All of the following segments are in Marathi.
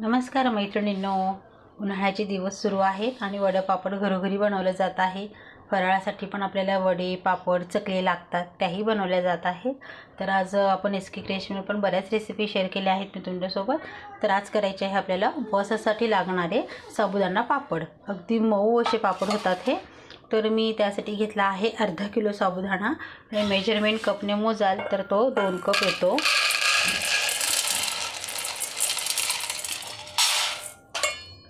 नमस्कार मैत्रिणींनो. उन्हाळ्याचे दिवस सुरू आहेत आणि वडापापड घरोघरी बनवलं जात आहे फराळासाठी पण आपल्याला वडे पापड चकले लागतात. त्याही बनवल्या जात आहेत. तर आज आपण एस के क्रिएशनवर पण बऱ्याच रेसिपी शेअर केल्या आहेत मी तुमच्यासोबत तर आज करायचे आहे आपल्याला उपवासासाठी लागणारे साबुदाणा पापड. अगदी मऊ असे पापड होतात हे. तर मी त्यासाठी घेतला आहे अर्धा किलो साबुदाणा. आणि मेजरमेंट कपने मोजाल तर तो दोन कप येतो.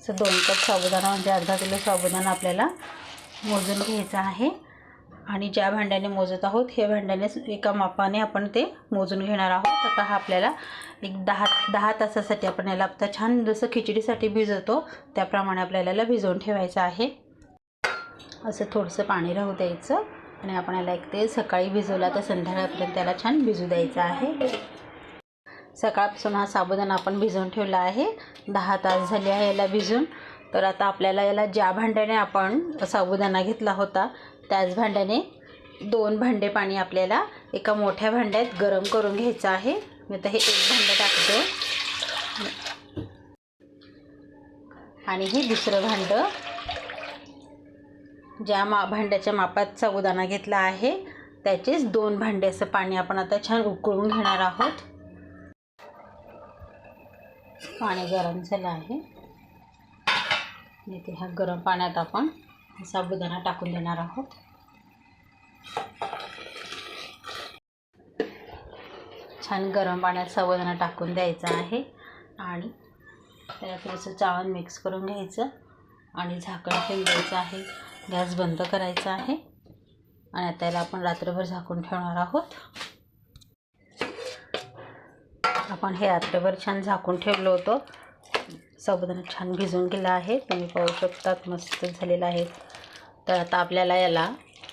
असं दोन कप साबुदाणा म्हणजे अर्धा किलो साबुदाणा आपल्याला मोजून घ्यायचा आहे. आणि ज्या भांड्याने मोजत आहोत हे भांड्याने एका मापाने आपण ते मोजून घेणार आहोत. आता हा आपल्याला एक दहा दहा तासासाठी आपण याला आता छान जसं खिचडीसाठी भिजवतो त्याप्रमाणे आपल्याला याला भिजवून ठेवायचं आहे. असं थोडंसं पाणी राहू द्यायचं. आणि आपण याला एक ते सकाळी भिजवला तर संध्याकाळपर्यंत त्याला छान भिजू द्यायचं आहे. सकाळपासून हा साबुदाणा आपण भिजवून ठेवला आहे. दहा तास झाले आहे याला भिजून. तर आता आपल्याला याला ज्या भांड्याने आपण साबुदाणा घेतला होता त्याच भांड्याने दोन भांडे पाणी आपल्याला एका मोठ्या भांड्यात गरम करून घ्यायचं आहे. मी तर हे एक भांडं टाकते. आणि हे दुसरं भांडं. ज्या मा भांड्याच्या मापात साबुदाणा घेतला आहे त्याचेच दोन भांडे असं पाणी आपण आता छान उकळून घेणार आहोत. पाणी गरम झालं आहे. इथे ह्या गरम पाण्यात आपण साबुदाणा टाकून देणार आहोत. छान गरम पाण्यात साबुदाणा टाकून द्यायचा आहे आणि त्याला थोडंसं चावण मिक्स करून घ्यायचं आणि झाकण ठेवून द्यायचं आहे. गॅस बंद करायचा आहे आणि आता याला आपण रात्रभर झाकून ठेवणार आहोत. आपण हे रात्रभर छान झाकून ठेवलं होतं. साबुदाणा छान भिजून गेला आहे. तुम्ही पाहू शकतात मस्त झालेला आहे. तर आता आपल्याला याला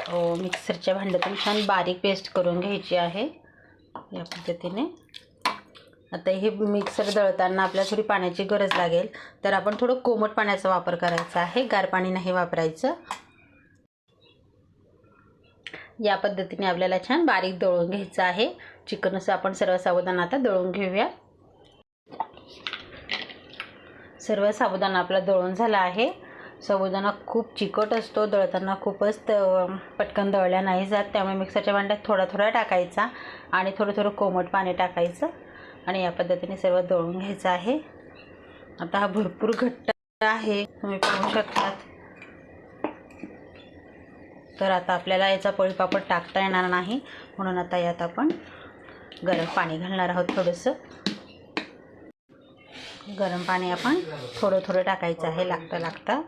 मिक्सरच्या भांड्यातून छान बारीक पेस्ट करून घ्यायची आहे. या पद्धतीने. आता हे मिक्सर दळताना आपल्याला थोडी पाण्याची गरज लागेल. तर आपण थोडं कोमट पाण्याचा वापर करायचा आहे. गार पाणी नाही वापरायचं. या पद्धतीने आपल्याला छान बारीक दळून घ्यायचं आहे. चिकन असं आपण सर्व सावधान आता दळून घेऊया. सर्व साबुदाणा आपला दळून झाला आहे. साबुदाणा खूप चिकट असतो दळताना खूपच पटकन दळल्या नाही जात. त्यामुळे मिक्सरच्या भांड्यात थोडा थोडा टाकायचा आणि थोडं थोडं कोमट पाणी टाकायचं आणि या पद्धतीने सर्व दळून घ्यायचं आहे. आता हा भरपूर घट्ट आहे. तुम्ही पाहू शकतात. तर आता आपल्याला याचा पळीपापड टाकता येणार नाही. म्हणून आता यात आपण गरम पाणी घालणार आहोत थोडंसं. गरम पाणी आपण थोडं थोडं टाकायचं आहे लागता लागता.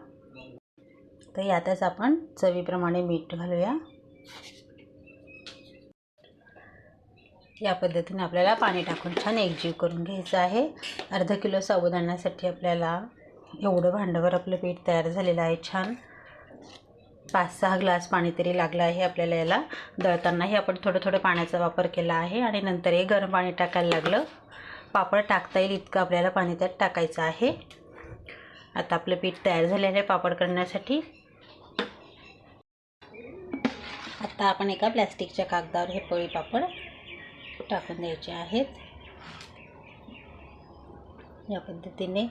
तर यातच आपण चवीप्रमाणे मीठ घालूया. या पद्धतीने आपल्याला पाणी टाकून छान एकजीव करून घ्यायचं आहे. अर्धा किलो साबुदाण्यासाठी आपल्याला एवढं भांडवर आपलं पीठ तयार झालेलं आहे छान. पाच सहा ग्लास पाणी तरी लागलं आहे आपल्याला याला. दळतानाही आपण थोडं थोडं पाण्याचा वापर केला आहे आणि नंतर हे गरम पाणी टाकायला लागलं. पापड टाकता येईल इतकं आपल्याला पाणी त्यात टाकायचं आहे. आता आपलं पीठ तयार झालेलं आहे पापड करण्यासाठी. आता आपण एका प्लॅस्टिकच्या कागदावर हे पोळी पापड टाकून द्यायचे आहेत. या पद्धतीने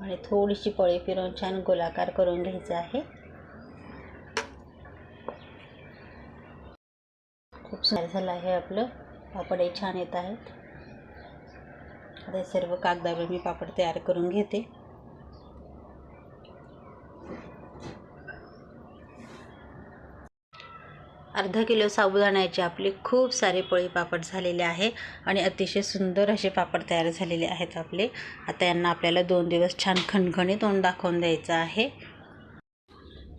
आणि थोडीशी पोळी फिरवून छान गोलाकार करून घ्यायचं आहे. खूप झालं आहे आपलं. पापडही छान येत आहेत. आता सर्व कागदावर मी पापड तयार करून घेते. अर्धा किलो साबुदाण्याचे आपले खूप सारे पोळी पापड झालेले आहे आणि अतिशय सुंदर असे पापड तयार झालेले आहेत आपले. आता यांना आपल्याला दोन दिवस छान खणखणीत तोंड दाखवून द्यायचं आहे.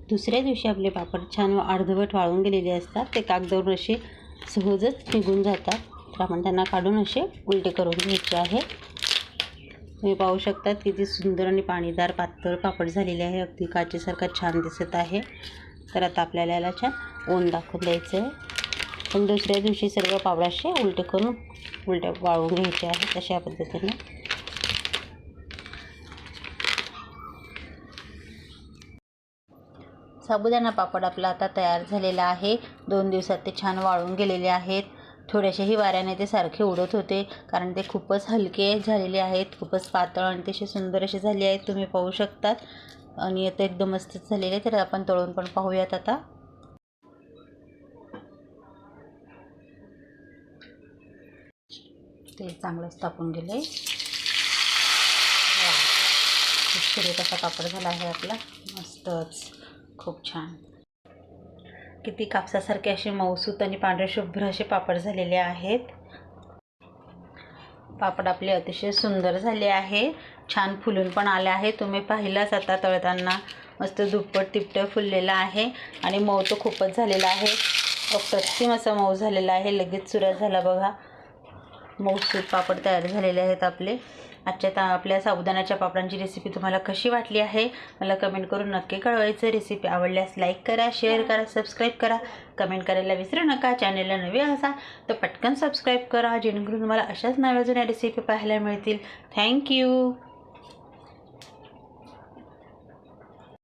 दुसऱ्या दिवशी आपले पापड छान अर्धवट वाळून गेलेले असतात. ते कागदावर असे सहजच निघून जातात. तर आपण त्यांना काढून असे उलटे करून घ्यायचे आहे. तुम्ही पाहू शकतात किती सुंदर आणि पाणीदार पातळ पापड झालेले आहे. अगदी काचेसारखा छान दिसत आहे. तर आता आपल्याला याला छान ओन दाखवून द्यायचं आहे. पण दुसऱ्या दिवशी सर्व पापडाशे उलटे करून उलट्या वाळवून घ्यायचे आहे. तशा पद्धतीने साबुदाणा पापड आपला आता तयार झालेला आहे. दोन दिवसात ते छान वाळून गेलेले आहेत. थोड्याशाही वाऱ्याने ते सारखे उडत होते कारण ते खूपच हलके झालेले आहेत. खूपच पातळ आणि तसे सुंदर असे झाले आहेत. तुम्ही पाहू शकतात. आणि आता एकदम मस्तच झालेले तर आपण तळून पण पाहूयात आता. ते चांगलंच तापून गेले खूप सुरेख असा पापड झाला आहे आपला. मस्तच. खूप छान. किती कापसासारखे असे मऊसूत आणि पांढरे शुभ्र असे पापड झालेले आहेत. पापड आपले अतिशय सुंदर झाले आहे. छान फुलून पण आले आहे. तुम्ही पाहिलाच आता तळताना. मस्त दुप्पट तिपटं फुललेलं आहे आणि मऊ तो खूपच झालेला आहे. अप्रतिम असा मऊ झालेला आहे. लगेच सुरत झाला बघा. मऊसूत पापड तयार झालेले आहेत आपले. आजच्या ता आपल्या साबुदाण्याच्या पापडांची रेसिपी तुम्हाला कशी वाटली आहे? मला कमेंट करून नक्की कळवायचं. रेसिपी आवडल्यास लाईक करा शेअर करा सबस्क्राईब करा. कमेंट करायला विसरू नका. चॅनलला नवे असा तर पटकन सबस्क्राईब करा. जेणेकरून तुम्हाला अशाच नव्या जुन्या रेसिपी पाहायला मिळतील. थँक्यू